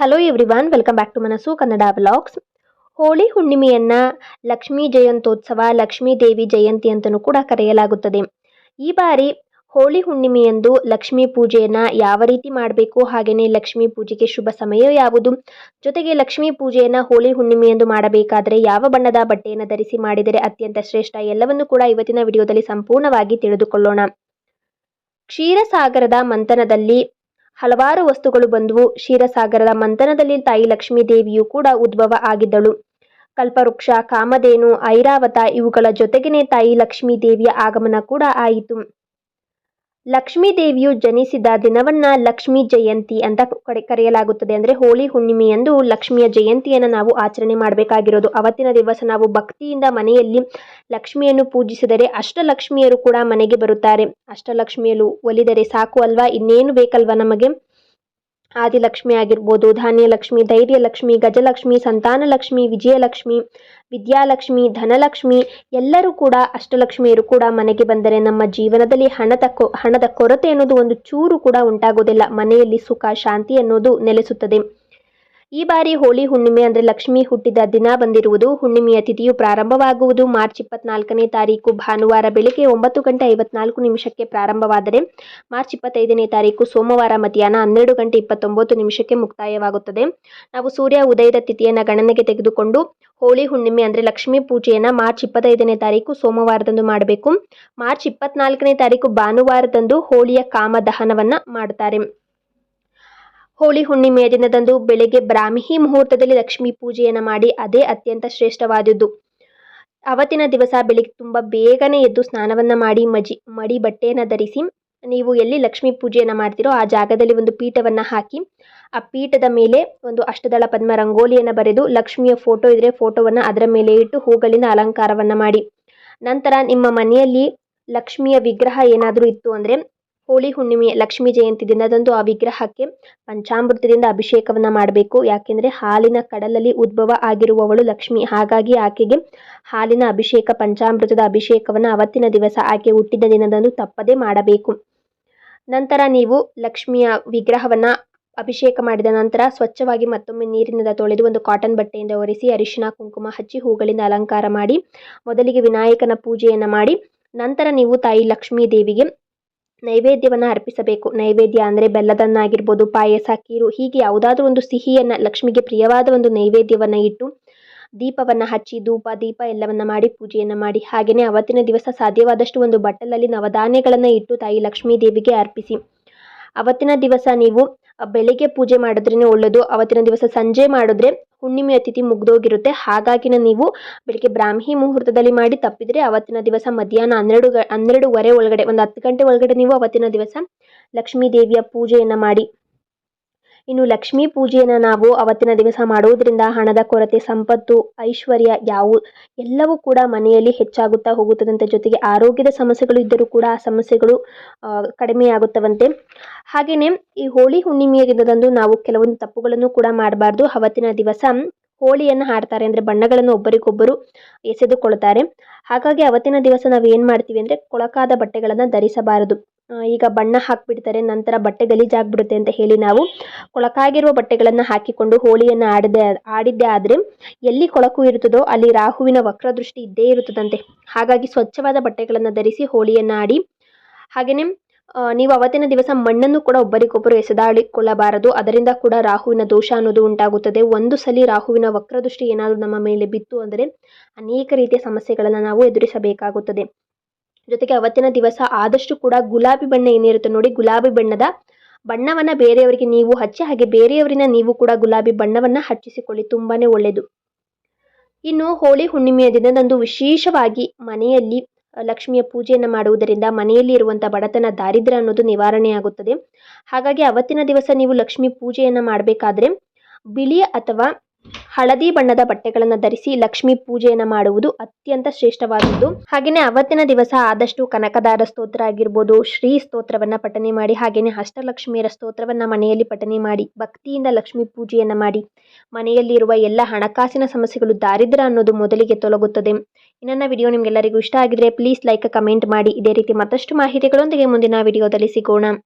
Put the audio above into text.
Hello everyone welcome back to Manassu Kannada vlogs Holi ಹುಣ್ಣಿಮೆಯನ್ನ Lakshmi ಜಯಂತ್ಯೋತ್ಸವ ಲಕ್ಷ್ಮೀ ದೇವಿ ಜಯಂತಿ ಅಂತಲೂ ಕೂಡ ಕರೆಯಲಾಗುತ್ತದೆ ಈ ಬಾರಿ ಹೋಳಿ ಹುಣ್ಣಿಮೆಯಂದು ಲಕ್ಷ್ಮೀ ಪೂಜೆಯನ್ನು ಯಾವ ರೀತಿ ಮಾಡಬೇಕು ಹಾಗೆಯೇ ಲಕ್ಷ್ಮೀ ಪೂಜೆಗೆ ಶುಭ ಸಮಯ ಯಾವುದು? ಜೊತೆಗೆ ಲಕ್ಷ್ಮೀ ಪೂಜೆಯನ್ನು ಹೋಳಿ ಹುಣ್ಣಿಮೆಯಂದು ಮಾಡಬೇಕಾದರೆ ಯಾವ ಬಣ್ಣದ ಬಟ್ಟೆಯನ್ನು ಧರಿಸಿ ಮಾಡಿದರೆ ಅತ್ಯಂತ ಶ್ರೇಷ್ಠ ಎಲ್ಲವನ್ನೂ ಕೂಡ ಇವತ್ತಿನ ವಿಡಿಯೋದಲ್ಲಿ ಸಂಪೂರ್ಣವಾಗಿ ತಿಳಿದುಕೊಳ್ಳೋಣ. ಕ್ಷೀರಸಾಗರದ ಮಂಥನದಲ್ಲಿ ಹಲವಾರು ವಸ್ತುಗಳು ಬಂದವು. ಕ್ಷೀರಸಾಗರದ ಮಂಥನದಲ್ಲಿ ತಾಯಿ ಲಕ್ಷ್ಮೀ ದೇವಿಯು ಕೂಡ ಉದ್ಭವ ಆಗಿದ್ದಳು. ಕಲ್ಪವೃಕ್ಷ, ಕಾಮಧೇನು, ಐರಾವತ ಇವುಗಳ ಜೊತೆಗೇನೆ ತಾಯಿ ಲಕ್ಷ್ಮೀ ದೇವಿಯ ಆಗಮನ ಕೂಡ ಆಯಿತು. ಲಕ್ಷ್ಮೀ ದೇವಿಯು ಜನಿಸಿದ ದಿನವನ್ನ ಲಕ್ಷ್ಮೀ ಜಯಂತಿ ಅಂತ ಕಡೆ ಕರೆಯಲಾಗುತ್ತದೆ. ಅಂದ್ರೆ ಹೋಳಿ ಹುಣ್ಣಿಮೆಯಂದು ಲಕ್ಷ್ಮಿಯ ಜಯಂತಿಯನ್ನು ನಾವು ಆಚರಣೆ ಮಾಡಬೇಕಾಗಿರೋದು. ಅವತ್ತಿನ ದಿವಸ ನಾವು ಭಕ್ತಿಯಿಂದ ಮನೆಯಲ್ಲಿ ಲಕ್ಷ್ಮಿಯನ್ನು ಪೂಜಿಸಿದರೆ ಅಷ್ಟಲಕ್ಷ್ಮಿಯರು ಕೂಡ ಮನೆಗೆ ಬರುತ್ತಾರೆ. ಅಷ್ಟಲಕ್ಷ್ಮಿಯಲು ಒಲಿದರೆ ಸಾಕು ಅಲ್ವಾ? ಇನ್ನೇನು ಬೇಕಲ್ವಾ ನಮಗೆ? ಆದಿಲಕ್ಷ್ಮಿ ಆಗಿರ್ಬೋದು, ಧಾನ್ಯಲಕ್ಷ್ಮಿ, ಧೈರ್ಯಲಕ್ಷ್ಮಿ, ಗಜಲಕ್ಷ್ಮಿ, ಸಂತಾನಲಕ್ಷ್ಮಿ, ವಿಜಯಲಕ್ಷ್ಮಿ, ವಿದ್ಯಾಲಕ್ಷ್ಮಿ, ಧನಲಕ್ಷ್ಮಿ, ಎಲ್ಲರೂ ಕೂಡ ಅಷ್ಟಲಕ್ಷ್ಮಿಯರು ಕೂಡ ಮನೆಗೆ ಬಂದರೆ ನಮ್ಮ ಜೀವನದಲ್ಲಿ ಹಣದ ಕೊ ಹಣದ ಕೊರತೆ ಅನ್ನೋದು ಒಂದು ಚೂರು ಕೂಡ ಉಂಟಾಗೋದಿಲ್ಲ. ಮನೆಯಲ್ಲಿ ಸುಖ, ಶಾಂತಿ ಅನ್ನೋದು ನೆಲೆಸುತ್ತದೆ. ಈ ಬಾರಿ ಹೋಳಿ ಹುಣ್ಣಿಮೆ ಅಂದರೆ ಲಕ್ಷ್ಮಿ ಹುಟ್ಟಿದ ದಿನ ಬಂದಿರುವುದು ಹುಣ್ಣಿಮೆಯ ತಿಥಿಯು ಪ್ರಾರಂಭವಾಗುವುದು ಮಾರ್ಚ್ ಇಪ್ಪತ್ನಾಲ್ಕನೇ ತಾರೀಕು. ಭಾನುವಾರ ಬೆಳಗ್ಗೆ ಒಂಬತ್ತು ಗಂಟೆ ಐವತ್ನಾಲ್ಕು ನಿಮಿಷಕ್ಕೆ ಪ್ರಾರಂಭವಾದರೆ ಮಾರ್ಚ್ ಇಪ್ಪತ್ತೈದನೇ ತಾರೀಕು ಸೋಮವಾರ ಮಧ್ಯಾಹ್ನ ಹನ್ನೆರಡು ಗಂಟೆ ಇಪ್ಪತ್ತೊಂಬತ್ತು ನಿಮಿಷಕ್ಕೆ ಮುಕ್ತಾಯವಾಗುತ್ತದೆ. ನಾವು ಸೂರ್ಯ ಉದಯದ ತಿಥಿಯನ್ನು ಗಣನೆಗೆ ತೆಗೆದುಕೊಂಡು ಹೋಳಿ ಹುಣ್ಣಿಮೆ ಅಂದರೆ ಲಕ್ಷ್ಮೀ ಪೂಜೆಯನ್ನು ಮಾರ್ಚ್ ಇಪ್ಪತ್ತೈದನೇ ತಾರೀಕು ಸೋಮವಾರದಂದು ಮಾಡಬೇಕು. ಮಾರ್ಚ್ ಇಪ್ಪತ್ನಾಲ್ಕನೇ ತಾರೀಕು ಭಾನುವಾರದಂದು ಹೋಳಿಯ ಕಾಮದಹನವನ್ನು ಮಾಡುತ್ತಾರೆ ಹೋಳಿ ಹುಣ್ಣಿಮೆಯ ದಿನದಂದು ಬೆಳಗ್ಗೆ ಬ್ರಾಹ್ಮಿ ಮುಹೂರ್ತದಲ್ಲಿ ಲಕ್ಷ್ಮೀ ಪೂಜೆಯನ್ನು ಮಾಡಿ ಅದೇ ಅತ್ಯಂತ ಶ್ರೇಷ್ಠವಾದದ್ದು. ಅವತ್ತಿನ ದಿವಸ ಬೆಳಿಗ್ಗೆ ತುಂಬ ಬೇಗನೆ ಎದ್ದು ಸ್ನಾನವನ್ನು ಮಾಡಿ ಮಜಿ, ಮಡಿ ಬಟ್ಟೆಯನ್ನು ಧರಿಸಿ ನೀವು ಎಲ್ಲಿ ಲಕ್ಷ್ಮೀ ಪೂಜೆಯನ್ನು ಮಾಡ್ತೀರೋ ಆ ಜಾಗದಲ್ಲಿ ಒಂದು ಪೀಠವನ್ನು ಹಾಕಿ, ಆ ಪೀಠದ ಮೇಲೆ ಒಂದು ಅಷ್ಟದಳ ಪದ್ಮ ರಂಗೋಲಿಯನ್ನು ಬರೆದು ಲಕ್ಷ್ಮಿಯ ಫೋಟೋ ಇದ್ದರೆ ಫೋಟೋವನ್ನು ಅದರ ಮೇಲೆ ಇಟ್ಟು ಹೂಗಳಿಂದ ಅಲಂಕಾರವನ್ನು ಮಾಡಿ. ನಂತರ ನಿಮ್ಮ ಮನೆಯಲ್ಲಿ ಲಕ್ಷ್ಮಿಯ ವಿಗ್ರಹ ಏನಾದರೂ ಇತ್ತು ಅಂದರೆ ಹೋಳಿ ಹುಣ್ಣಿಮೆ, ಲಕ್ಷ್ಮೀ ಜಯಂತಿ ದಿನದಂದು ಆ ವಿಗ್ರಹಕ್ಕೆ ಪಂಚಾಮೃತದಿಂದ ಅಭಿಷೇಕವನ್ನು ಮಾಡಬೇಕು. ಯಾಕೆಂದರೆ ಹಾಲಿನ ಕಡಲಲ್ಲಿ ಉದ್ಭವ ಆಗಿರುವವಳು ಲಕ್ಷ್ಮಿ. ಹಾಗಾಗಿ ಆಕೆಗೆ ಹಾಲಿನ ಅಭಿಷೇಕ, ಪಂಚಾಮೃತದ ಅಭಿಷೇಕವನ್ನು ಅವತ್ತಿನ ದಿವಸ ಆಕೆ ಹುಟ್ಟಿದ ದಿನದಂದು ತಪ್ಪದೇ ಮಾಡಬೇಕು. ನಂತರ ನೀವು ಲಕ್ಷ್ಮಿಯ ವಿಗ್ರಹವನ್ನು ಅಭಿಷೇಕ ಮಾಡಿದ ನಂತರ ಸ್ವಚ್ಛವಾಗಿ ಮತ್ತೊಮ್ಮೆ ನೀರಿನಿಂದ ತೊಳೆದು ಒಂದು ಕಾಟನ್ ಬಟ್ಟೆಯಿಂದ ಒರೆಸಿ ಅರಿಶಿನ ಕುಂಕುಮ ಹಚ್ಚಿ ಹೂಗಳಿಂದ ಅಲಂಕಾರ ಮಾಡಿ, ಮೊದಲಿಗೆ ವಿನಾಯಕನ ಪೂಜೆಯನ್ನು ಮಾಡಿ, ನಂತರ ನೀವು ತಾಯಿ ಲಕ್ಷ್ಮೀ ದೇವಿಗೆ ನೈವೇದ್ಯವನ್ನು ಅರ್ಪಿಸಬೇಕು. ನೈವೇದ್ಯ ಅಂದರೆ ಬೆಲ್ಲದನ್ನಾಗಿರ್ಬೋದು, ಪಾಯಸ, ಕೀರು, ಹೀಗೆ ಯಾವುದಾದ್ರೂ ಒಂದು ಸಿಹಿಯನ್ನು, ಲಕ್ಷ್ಮಿಗೆ ಪ್ರಿಯವಾದ ಒಂದು ನೈವೇದ್ಯವನ್ನು ಇಟ್ಟು ದೀಪವನ್ನು ಹಚ್ಚಿ, ಧೂಪ, ದೀಪ ಎಲ್ಲವನ್ನು ಮಾಡಿ, ಪೂಜೆಯನ್ನು ಮಾಡಿ ಹಾಗೆಯೇ ಅವತ್ತಿನ ದಿವಸ ಸಾಧ್ಯವಾದಷ್ಟು ಒಂದು ಬಟ್ಟಲಲ್ಲಿ ನವಧಾನ್ಯಗಳನ್ನು ಇಟ್ಟು ತಾಯಿ ಲಕ್ಷ್ಮೀ ದೇವಿಗೆ ಅರ್ಪಿಸಿ. ಅವತ್ತಿನ ದಿವಸ ನೀವು ಬೆಳಿಗ್ಗೆ ಪೂಜೆ ಮಾಡಿದ್ರೇ ಒಳ್ಳೆಯದು ಅವತ್ತಿನ ದಿವಸ ಸಂಜೆ ಮಾಡಿದ್ರೆ ಹುಣ್ಣಿಮೆ ಅತಿಥಿ ಮುಗ್ದೋಗಿರುತ್ತೆ. ಹಾಗಾಗಿನ ನೀವು ಬೆಳಿಗ್ಗೆ ಬ್ರಾಹ್ಮಿ ಮುಹೂರ್ತದಲ್ಲಿ ಮಾಡಿ ತಪ್ಪಿದರೆ ಅವತ್ತಿನ ದಿವಸ ಮಧ್ಯಾಹ್ನ ಹನ್ನೆರಡು ಗ, ಹನ್ನೆರಡುವರೆ ಒಳಗಡೆ, ಒಂದು ಹತ್ತು ಗಂಟೆ ಒಳಗಡೆ ನೀವು ಅವತ್ತಿನ ದಿವಸ ಲಕ್ಷ್ಮೀ ದೇವಿಯ ಪೂಜೆಯನ್ನು ಮಾಡಿ ಇನ್ನು ಲಕ್ಷ್ಮೀ ಪೂಜೆಯನ್ನು ನಾವು ಅವತ್ತಿನ ದಿವಸ ಮಾಡುವುದರಿಂದ ಹಣದ ಕೊರತೆ, ಸಂಪತ್ತು, ಐಶ್ವರ್ಯ ಯಾವು ಎಲ್ಲವೂ ಕೂಡ ಮನೆಯಲ್ಲಿ ಹೆಚ್ಚಾಗುತ್ತಾ ಹೋಗುತ್ತದಂತೆ. ಜೊತೆಗೆ ಆರೋಗ್ಯದ ಸಮಸ್ಯೆಗಳು ಇದ್ದರೂ ಕೂಡ ಆ ಸಮಸ್ಯೆಗಳು ಕಡಿಮೆಯಾಗುತ್ತವಂತೆ. ಹಾಗೆಯೇ ಈ ಹೋಳಿ ಹುಣ್ಣಿಮೆಯ ದಿನದಂದು ನಾವು ಕೆಲವೊಂದು ತಪ್ಪುಗಳನ್ನು ಕೂಡ ಮಾಡಬಾರ್ದು. ಅವತ್ತಿನ ದಿವಸ ಹೋಳಿಯನ್ನು ಹಾಡ್ತಾರೆ ಅಂದರೆ ಬಣ್ಣಗಳನ್ನು ಒಬ್ಬರಿಗೊಬ್ಬರು ಎಸೆದುಕೊಳ್ತಾರೆ ಹಾಗಾಗಿ ಅವತ್ತಿನ ದಿವಸ ನಾವು ಏನು ಮಾಡ್ತೀವಿ ಅಂದರೆ ಕೊಳಕಾದ ಬಟ್ಟೆಗಳನ್ನು ಧರಿಸಬಾರದು. ಈಗ ಬಣ್ಣ ಹಾಕಿಬಿಡ್ತಾರೆ, ನಂತರ ಬಟ್ಟೆ ಗಲೀಜಾಗ್ಬಿಡುತ್ತೆ ಅಂತ ಹೇಳಿ ನಾವು ಕೊಳಕಾಗಿರುವ ಬಟ್ಟೆಗಳನ್ನು ಹಾಕಿಕೊಂಡು ಹೋಳಿಯನ್ನು ಆಡದೆ, ಆಡಿದ್ದೆ ಆದರೆ ಎಲ್ಲಿ ಕೊಳಕು ಇರುತ್ತದೋ ಅಲ್ಲಿ ರಾಹುವಿನ ವಕ್ರದೃಷ್ಟಿ ಇದ್ದೇ ಇರುತ್ತದಂತೆ. ಹಾಗಾಗಿ ಸ್ವಚ್ಛವಾದ ಬಟ್ಟೆಗಳನ್ನು ಧರಿಸಿ ಹೋಳಿಯನ್ನು ಆಡಿ. ಹಾಗೆಯೇ ನೀವು ಅವತ್ತಿನ ದಿವಸ ಮಣ್ಣನ್ನು ಕೂಡ ಒಬ್ಬರಿಗೊಬ್ಬರು ಎಸೆದಾಡಿಕೊಳ್ಳಬಾರದು. ಅದರಿಂದ ಕೂಡ ರಾಹುವಿನ ದೋಷ ಅನ್ನೋದು ಉಂಟಾಗುತ್ತದೆ. ಒಂದು ಸಲ ರಾಹುವಿನ ವಕ್ರದೃಷ್ಟಿ ಏನಾದರೂ ನಮ್ಮ ಮೇಲೆ ಬಿತ್ತು ಅಂದರೆ ಅನೇಕ ರೀತಿಯ ಸಮಸ್ಯೆಗಳನ್ನು ನಾವು ಎದುರಿಸಬೇಕಾಗುತ್ತದೆ. ಜೊತೆಗೆ ಅವತ್ತಿನ ದಿವಸ ಆದಷ್ಟು ಕೂಡ ಗುಲಾಬಿ ಬಣ್ಣ ಏನಿರುತ್ತೆ ನೋಡಿ, ಗುಲಾಬಿ ಬಣ್ಣದ ಬಣ್ಣವನ್ನು ಬೇರೆಯವರಿಗೆ ನೀವು ಹಚ್ಚಿ, ಹಾಗೆ ಬೇರೆಯವರಿನ ನೀವು ಕೂಡ ಗುಲಾಬಿ ಬಣ್ಣವನ್ನು ಹಚ್ಚಿಸಿಕೊಳ್ಳಿ ತುಂಬಾ ಒಳ್ಳೆಯದು ಇನ್ನು ಹೋಳಿ ಹುಣ್ಣಿಮೆಯ ದಿನದಂದು ವಿಶೇಷವಾಗಿ ಮನೆಯಲ್ಲಿ ಲಕ್ಷ್ಮಿಯ ಪೂಜೆಯನ್ನು ಮಾಡುವುದರಿಂದ ಮನೆಯಲ್ಲಿ ಇರುವಂಥ ಬಡತನ ದಾರಿದ್ರ್ಯ ಅನ್ನೋದು ನಿವಾರಣೆಯಾಗುತ್ತದೆ ಹಾಗಾಗಿ ಅವತ್ತಿನ ದಿವಸ ನೀವು ಲಕ್ಷ್ಮಿ ಪೂಜೆಯನ್ನು ಮಾಡಬೇಕಾದ್ರೆ ಬಿಳಿ ಅಥವಾ ಹಳದಿ ಬಣ್ಣದ ಬಟ್ಟೆಗಳನ್ನು ಧರಿಸಿ ಲಕ್ಷ್ಮಿ ಪೂಜೆಯನ್ನು ಮಾಡುವುದು ಅತ್ಯಂತ ಶ್ರೇಷ್ಠವಾದದ್ದು. ಹಾಗೆಯೇ ಅವತ್ತಿನ ದಿವಸ ಆದಷ್ಟು ಕನಕದಾರ ಸ್ತೋತ್ರ ಆಗಿರ್ಬೋದು, ಶ್ರೀ ಸ್ತೋತ್ರವನ್ನು ಪಠನೆ ಮಾಡಿ, ಹಾಗೆಯೇ ಅಷ್ಟಲಕ್ಷ್ಮಿಯರ ಸ್ತೋತ್ರವನ್ನು ಮನೆಯಲ್ಲಿ ಪಠನೆ ಮಾಡಿ, ಭಕ್ತಿಯಿಂದ ಲಕ್ಷ್ಮಿ ಪೂಜೆಯನ್ನು ಮಾಡಿ. ಮನೆಯಲ್ಲಿರುವ ಎಲ್ಲ ಹಣಕಾಸಿನ ಸಮಸ್ಯೆಗಳು ದಾರಿದ್ರ್ಯ ಅನ್ನೋದು ಮೊದಲಿಗೆ ತೊಲಗುತ್ತದೆ. ನನ್ನ ವಿಡಿಯೋ ನಿಮಗೆಲ್ಲರಿಗೂ ಇಷ್ಟ ಆಗಿದ್ರೆ ಪ್ಲೀಸ್ ಲೈಕ್ ಕಮೆಂಟ್ ಮಾಡಿ. ಇದೇ ರೀತಿ ಮತ್ತಷ್ಟು ಮಾಹಿತಿಗಳೊಂದಿಗೆ ಮುಂದಿನ ವಿಡಿಯೋದಲ್ಲಿ ಸಿಗೋಣ.